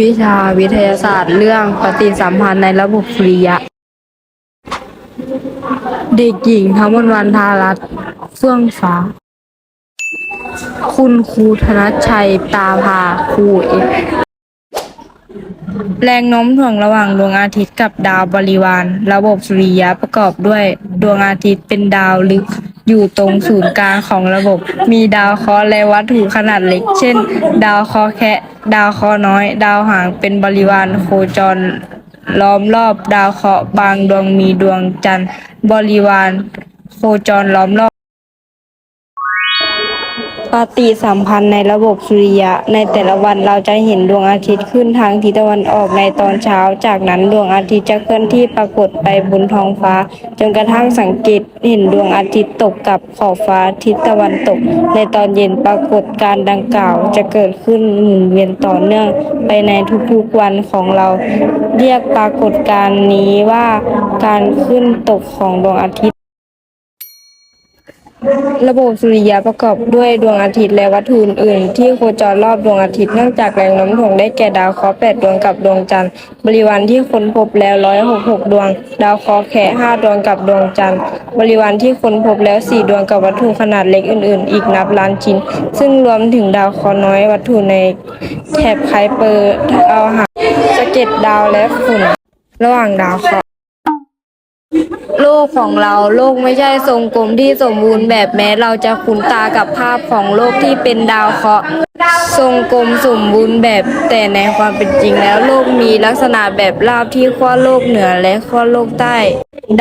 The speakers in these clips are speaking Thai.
วิชาวิทยาศาสตร์เรื่องปฏิสัมพันธ์ในระบบสุริยะ เด็กหญิงธมนวันทารัตเฟื่องฟ้า คุณครูธนชชัยตาพาครูเอกแรงโน้มถ่วงระหว่างดวงอาทิตย์กับดาวบริวาร ระบบสุริยะประกอบด้วย ดวงอาทิตย์เป็นดาวลึก อยู่ตรงศูนย์กลางของระบบ มีดาวเคราะห์และวัตถุขนาดเล็ก เช่น ดาวเคราะห์แคะดาวเคราะห์น้อย ดาวหางเป็นบริวารโคจรล้อมรอบ ดาวเคราะห์บางดวงมีดวงจันทร์บริวารโคจรล้อมรอบ ปฏิสัมพันธ์ในระบบสุริยะ ในแต่ละวันเราจะเห็นดวงอาทิตย์ขึ้นทางทิศตะวันออกในตอนเช้า จากนั้นดวงอาทิตย์จะเคลื่อนที่ปรากฏไปบนท้องฟ้า จนกระทั่งสังเกตเห็นดวงอาทิตย์ตกกับขอบฟ้าทิศตะวันตก ในตอนเย็นปรากฏการดังกล่าว จะเกิดขึ้นหมุนเวียนต่อเนื่องไปในทุกๆวันของเรา เรียกปรากฏการณ์นี้ว่าการขึ้นตกของดวงอาทิตย์ ระบบสุริยะประกอบด้วยดวงอาทิตย์และวัตถุอื่นๆที่โคจรรอบดวงอาทิตย์เนื่องจากแรงโน้มถ่วงได้แก่ดาวเคราะห์8ดวงกับดวงจันทร์ บริวารที่ค้นพบแล้ว 166 ดวง ดาวเคราะห์แค่5ดวงกับดวงจันทร์ บริวารที่ค้นพบแล้ว 4 ดวงกับวัตถุขนาดเล็กอื่น ๆ อีกนับล้านชิ้น ซึ่งรวมถึงดาวเคราะห์น้อยวัตถุในแถบไคเปอร์ดาวหางสะเก็ดดาวและฝุ่นระหว่างดาวเคราะห์ โลกของเราโลกไม่ใช่ทรงกลมที่สมบูรณ์แบบแม้เราจะคุ้นตากับภาพของโลกที่เป็นดาวเคราะห์ทรงกลมสมบูรณ์แบบแต่ในความเป็นจริงแล้ว โลกมีลักษณะแบบราบที่ขั้วโลกเหนือและขั้วโลกใต้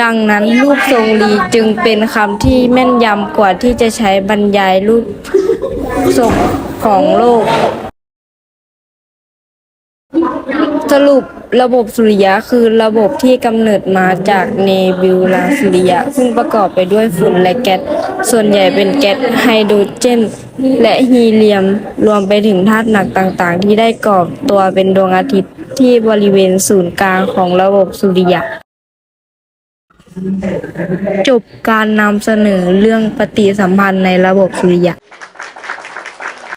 ดังนั้นรูปทรงรีจึงเป็นคำที่แม่นยำกว่าที่จะใช้บรรยายรูปทรงของโลก สรุประบบสุริยะคือระบบที่กำเนิดมาจากเนบิวลาสุริยะ ซึ่งประกอบไปด้วยฝุ่นและแก๊สส่วนใหญ่เป็นแก๊สไฮโดรเจน และฮีเลียมรวมไปถึงธาตุหนักต่างๆ ที่ได้ก่อตัวเป็นดวงอาทิตย์ที่บริเวณศูนย์กลางของระบบสุริยะ จบการนำเสนอเรื่องปฏิสัมพันธ์ในระบบสุริยะ